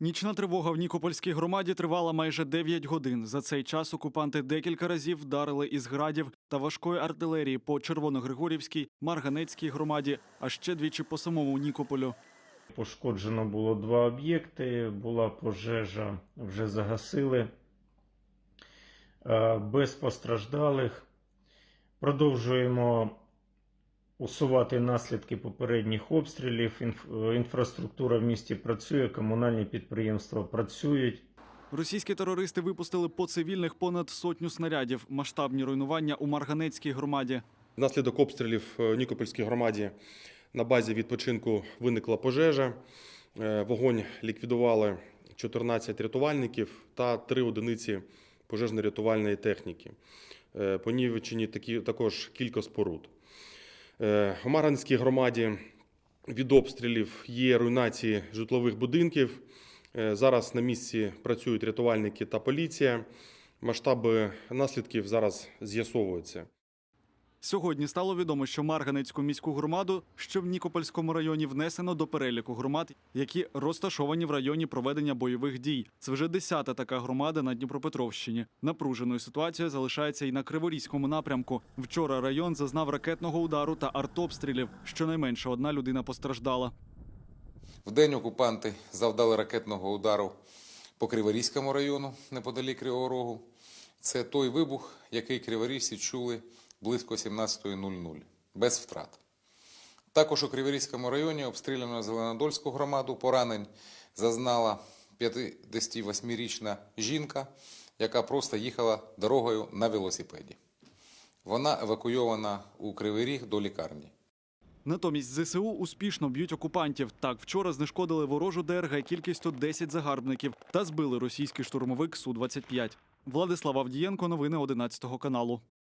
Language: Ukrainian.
Нічна тривога в Нікопольській громаді тривала майже 9 годин. За цей час окупанти декілька разів вдарили із градів та важкої артилерії по Червоногригорівській, Марганецькій громаді, а ще двічі по самому Нікополю. Пошкоджено було два об'єкти, була пожежа, вже загасили. Е, Без постраждалих. Продовжуємо усувати наслідки попередніх обстрілів. Інф- е, Інфраструктура в місті працює, комунальні підприємства працюють. Російські терористи випустили по цивільних понад сотню снарядів. Масштабні руйнування у Марганецькій громаді. Внаслідок обстрілів в Нікопольській громаді на базі відпочинку виникла пожежа. Е, Вогонь ліквідували 14 рятувальників та 3 одиниці пожежно-рятувальної техніки. Е, Понівечені такі також кілька споруд. Е, У громаді від обстрілів є руйнації житлових будинків. Е, Зараз на місці працюють рятувальники та поліція. Масштаби наслідків зараз з'ясовуються. Сьогодні стало відомо, що Марганецьку міську громаду, що в Нікопольському районі внесено до переліку громад, які розташовані в районі проведення бойових дій. Це вже десята така громада на Дніпропетровщині. Напруженою ситуацією залишається і на Криворізькому напрямку. Вчора район зазнав ракетного удару та артобстрілів. Щонайменше одна людина постраждала. Вдень окупанти завдали ракетного удару по Криворізькому району неподалік Кривого Рогу. Це той вибух, який криворізці чули близько 17.00, без втрат. Також у Криворізькому районі обстріляно Зеленодольську громаду. Поранень зазнала 58-річна жінка, яка просто їхала дорогою на велосипеді. Вона евакуйована у Кривий Ріг до лікарні. Натомість ЗСУ успішно б'ють окупантів. Так, вчора знешкодили ворожу ДРГ кількістю 10 загарбників та збили російський штурмовик Су-25. Владислав Авдієнко, новини 11 каналу.